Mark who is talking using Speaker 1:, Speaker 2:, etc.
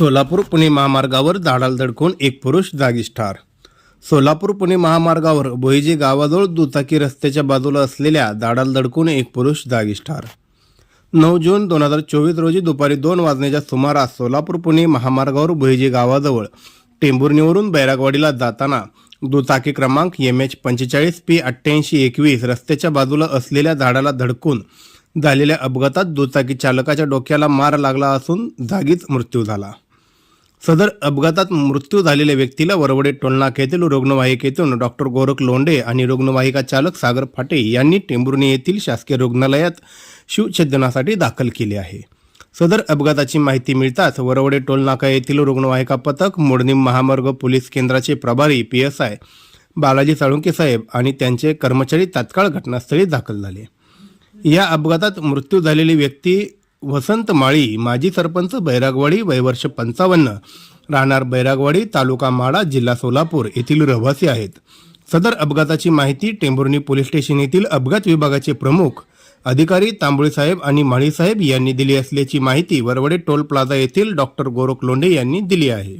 Speaker 1: सोलापूर पुणे महामार्गावर झाडाला धडकून एक पुरुष जागीच ठार सोलापूर पुणे महामार्गावर बोईजे गावाजवळ दुचाकी रस्त्याच्या बाजूला असलेल्या झाडाला धडकून एक पुरुष जागीच ठार नऊ जून दोन हजार चोवीस रोजी दुपारी दोन वाजण्याच्या सुमारास सोलापूर पुणे महामार्गावर बोईजे गावाजवळ टेंभुर्णीवरून बैरागवाडीला जाताना दुचाकी क्रमांक एम एच पंचेचाळीस पी अठ्ठ्याऐंशी एकवीस रस्त्याच्या बाजूला असलेल्या झाडाला धडकून झालेल्या अपघातात दुचाकी चालकाच्या डोक्याला मार लागला असून जागीच मृत्यू झाला. सदर अपघातात मृत्यू झालेल्या व्यक्तीला वरवडे टोलनाक्यातील येथील रुग्णवाहिकेतून डॉक्टर गोरख लोंढे आणि रुग्णवाहिका चालक सागर फाटे यांनी टेंभुर्णी येथील शासकीय रुग्णालयात शिवछेदनासाठी दाखल केले आहे. सदर अपघाताची माहिती मिळताच वरवडे टोलनाका येथील रुग्णवाहिका पथक मोडणी महामार्ग पोलीस केंद्राचे प्रभारी P S I Balaji Salunke साहेब आणि त्यांचे कर्मचारी तात्काळ घटनास्थळी दाखल झाले. या अपघातात मृत्यू झालेली व्यक्ती वसंत माळी माजी सरपंच बैरागवाडी वयवर्ष पंचावन्न. राहणार बैरागवाडी तालुका माडा जिल्हा सोलापूर येथील रहिवासी आहेत. सदर अपघाताची माहिती टेंभुर्णी पोलीस स्टेशन येथील अपघात विभागाचे प्रमुख अधिकारी तांबोळी साहेब आणि माळी साहेब यांनी दिली असल्याची माहिती वरवडे टोल प्लाझा येथील डॉक्टर गोरख लोंढे यांनी दिली आहे.